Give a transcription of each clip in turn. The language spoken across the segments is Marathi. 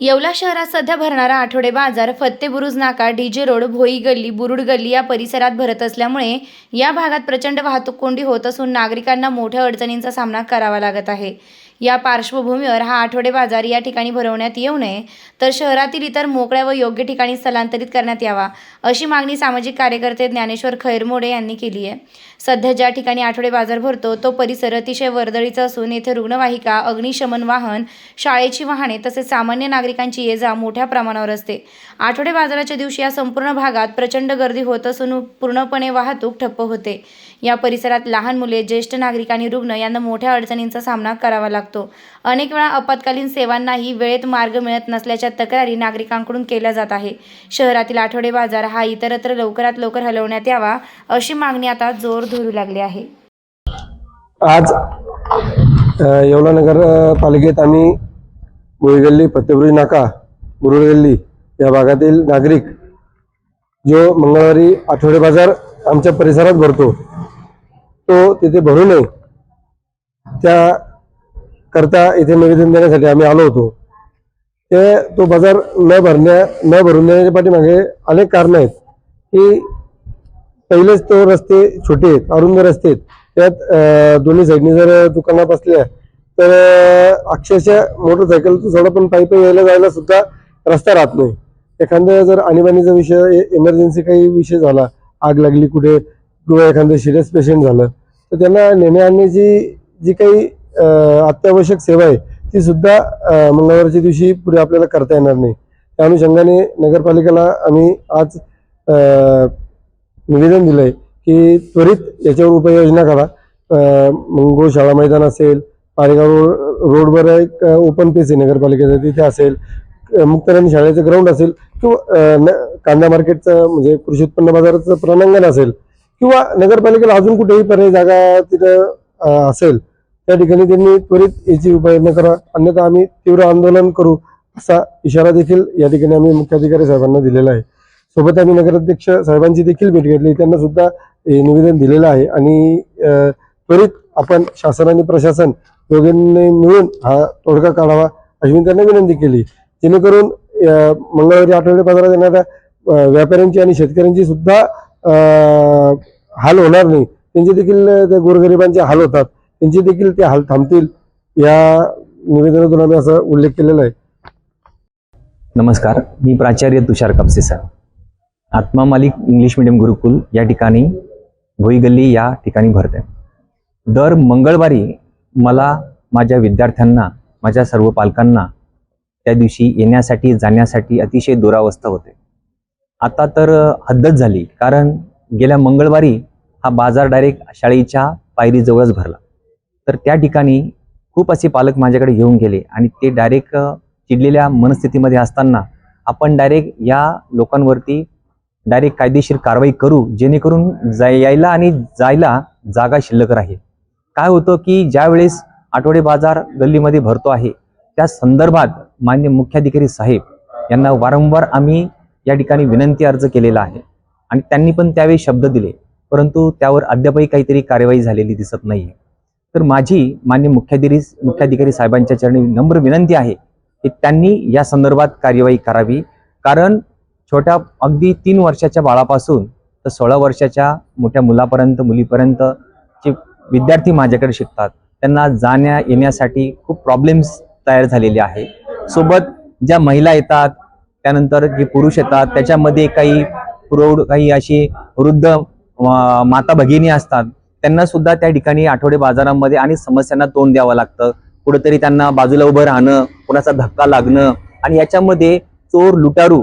येवला शहरात सध्या भरणारा आठवडे बाजार फत्ते बुरुज नाका डीजे रोड भोई गल्ली बुरुड गल्ली या परिसरात भरत असल्यामुळे या भागात प्रचंड वाहतूक कोंडी होत असून नागरिकांना मोठ्या अडचणींचा सामना करावा लागत आहे. या पार्श्वभूमीवर हा आठवडे बाजार या ठिकाणी भरवण्यात येऊ नये तर शहरातील इतर मोकळ्या व योग्य ठिकाणी स्थलांतरित करण्यात यावा अशी मागणी सामाजिक कार्यकर्ते ज्ञानेश्वर खैरमोडे यांनी केली आहे. सध्या ज्या ठिकाणी आठवडे बाजार भरतो तो परिसर अतिशय वर्दळीचा असून येथे रुग्णवाहिका अग्निशमन वाहन शाळेची वाहने तसेच सामान्य नागरिकांची ये जा मोठ्या प्रमाणावर असते. आठवडे बाजाराच्या दिवशी या संपूर्ण भागात प्रचंड गर्दी होत असून पूर्णपणे वाहतूक ठप्प होते. या परिसरात लहान मुले ज्येष्ठ नागरिक आणि रुग्ण यांना मोठ्या अडचणींचा सामना करावा लागतो. अनेक वेळा आपत्कालीन सेवांनाही वेळेत मार्ग मिळत नसल्याच्या तक्रारी नागरिकांकडून केल्या जात आहे. शहरातील आठवडे बाजार हा इतरत्र लवकरात लवकर हलवण्यात यावा अशी मागणी आता जोर धरू लागली आहे. आज येवला नगर पालिकेत आम्ही गल्ली फतेब्रुज नाका बुरुड गल्ली या भागातील नागरिक जो मंगळवारी आठवडे बाजार आमच्या परिसरात भरतो तो तिथे भरू नये. त्या करता इथे निवेदन देण्यासाठी आम्ही आलो होतो. ते तो बाजार न भरण्या न भरून देण्याच्या पाठीमागे अनेक कारणं आहेत की पहिलेच तो रस्ते छोटे आहेत अरुंद रस्ते आहेत. त्यात दोन्ही साईडनी जर दुकाना बसल्या तर अक्षरशः मोटरसायकल थोडं पण पायी पायी यायला जायला सुद्धा रस्ता राहत नाही. एखाद्या जर आणीबाणीचा विषय इमर्जन्सी काही विषय झाला आग लागली कुठे किंवा एखादं सिरियस पेशंट झालं तर त्यांना नेण्या आणण्याची जी काही अत्यावश्यक सेवा आहे ती सुद्धा मंगळवारच्या दिवशी पुढे आपल्याला करता येणार नाही. त्या अनुषंगाने नगरपालिकेला आम्ही आज निवेदन दिलं आहे की त्वरित याच्यावर उपाययोजना करा. मंगोळ शाळा मैदान असेल पारेगाव रोड रोडवर एक ओपन पेस आहे नगरपालिकेचं तिथे असेल अं, शाळेचं ग्राउंड असेल किंवा न- कांदा मार्केटचं म्हणजे कृषी उत्पन्न बाजाराचं प्रणांगण असेल किंवा नगरपालिकेला अजून कुठेही पर्याय जागा तिथं असेल त्या ठिकाणी त्यांनी त्वरित याची उपाययोजना करा. अन्यथा आम्ही तीव्र आंदोलन करू असा इशारा देखील या ठिकाणी आम्ही मुख्याधिकारी साहेबांना दिलेला आहे. सोबत आम्ही नगराध्यक्ष साहेबांची देखील भेट घेतली. त्यांना सुद्धा हे निवेदन दिलेलं आहे आणि त्वरित आपण शासन आणि प्रशासन दोघांनी मिळून हा तोडगा काढावा अशी मी त्यांना विनंती केली. जेणेकरून मंगळवारी आठवडे बाजारात येणाऱ्या व्यापाऱ्यांची आणि शेतकऱ्यांची सुद्धा हाल होणार नाही. त्यांचे देखील त्या गोरगरिबांचे हाल होतात. त्यांचे देखील ते हाल थांबतील या निवेदनातून आम्ही असा उल्लेख केलेला आहे. नमस्कार मी प्राचार्य तुषार कापसे सर. आत्मा मालिक इंग्लिश मिडियम गुरुकुल या ठिकाणी भोई गल्ली या ठिकाणी भरते. दर मंगळवारी मला माझ्या विद्यार्थ्यांना माझ्या सर्व पालकांना त्या दिवशी येण्यासाठी जाण्यासाठी अतिशय दुरावस्था होते. आता तर हद्दच झाली कारण गेल्या मंगळवारी हा बाजार डायरेक्ट शाळेच्या पायरीजवळच भरला. तर त्या ठिकाणी खूप असे पालक माझ्याकडे घेऊन गेले आणि ते डायरेक्ट चिडलेल्या मनस्थितीमध्ये असताना आपण डायरेक्ट या लोकांवरती डायरेक्ट कायदेशीर कारवाई करू जेणेकरून जा यायला आणि जायला जागा शिल्लक राहील. काय होतं की ज्यावेळेस आठवडे बाजार गल्लीमध्ये भरतो आहे त्या संदर्भात मान्य मुख्याधिकारी साहेब यांना वारंवार आम्ही या ठिकाणी विनंती अर्ज केलेला आहे आणि त्यांनी पण त्यावेळी शब्द दिले परंतु त्यावर अद्यापही काहीतरी कार्यवाही झालेली दिसत नाही तर माझी मान्य मुख्याधिकारी मुख्याधिकारी साहेबांच्या चरणी नम्र विनंती आहे की त्यांनी या संदर्भात कार्यवाही करावी. कारण छोट्या अगदी तीन वर्षाच्या बाळापासून तर सोळा वर्षाच्या मोठ्या मुलापर्यंत मुलीपर्यंत जे विद्यार्थी माझ्याकडे शिकतात त्यांना जाण्या येण्यासाठी खूप प्रॉब्लेम्स तयार झालेले आहे. सोबत ज्या महिला येतात त्यानंतर जे पुरुष येतात त्याच्यामध्ये काही प्रौढ काही अशी वृद्ध माता भगिनी असतात त्यांना सुद्धा त्या ठिकाणी आठवडे बाजारामध्ये आणि समस्यांना तोंड द्यावं लागतं. कुठेतरी त्यांना बाजूला उभं राहणं कोणाचा धक्का लागणं आणि याच्यामध्ये चोर लुटारू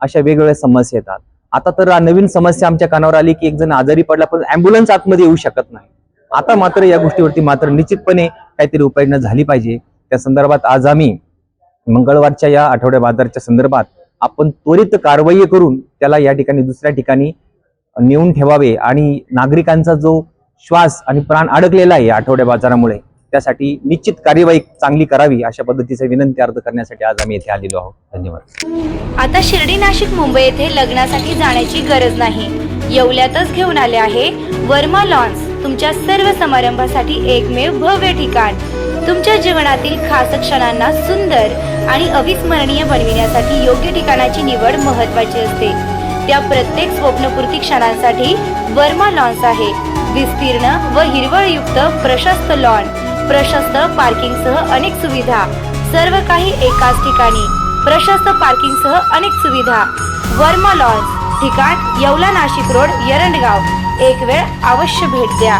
अशा वेगवेगळ्या समस्या येतात. आता तर नवीन समस्या आमच्या कानावर आली की एक जण आजारी पडला पण अँब्युलन्स आतमध्ये येऊ शकत नाही. आता मात्र या गोष्टीवरती मात्र निश्चितपणे काहीतरी उपाययोजना झाली पाहिजे. त्या संदर्भात आज आम्ही मंगळवारच्या या आठवड्या बाजारच्या संदर्भात आपण त्वरित कारवाई करून त्याला या ठिकाणी दुसऱ्या ठिकाणी नेऊन ठेवावे आणि नागरिकांचा जो श्वास आणि प्राण अडकलेला आहे आठवड्या बाजारामुळे. त्यासाठी निश्चित कार्यवाही चांगली करावी अशा पद्धतीचे विनंती अर्ज करण्यासाठी आज आम्ही येथे आलेलो आहोत. धन्यवाद. आता शिर्डी नाशिक मुंबई येथे लग्नासाठी जाण्याची गरज नाही. येवल्यातच घेऊन आले आहे वर्मा लॉन्स. तुमच्या सर्व समारंभासाठी एकमेव भव्य ठिकाण. तुमच्या जीवनातील खास क्षणांना सुंदर आणि अविस्मरणीय बनविण्यासाठी योग्य ठिकाणाची निवड महत्वाची असते. त्या प्रत्येक स्वप्नपूर्ती क्षणांसाठी वर्मा लॉन्स आहे. विस्तीर्ण व हिरवळयुक्त प्रशस्त लॉन प्रशस्त पार्किंगसह अनेक सुविधा. सर्व काही एकाच ठिकाणी. प्रशस्त पार्किंगसह अनेक सुविधा. वर्मा लॉन्स ठिकाण येवला नाशिक रोड येरंडगाव. एक वेळ अवश्य भेट द्या.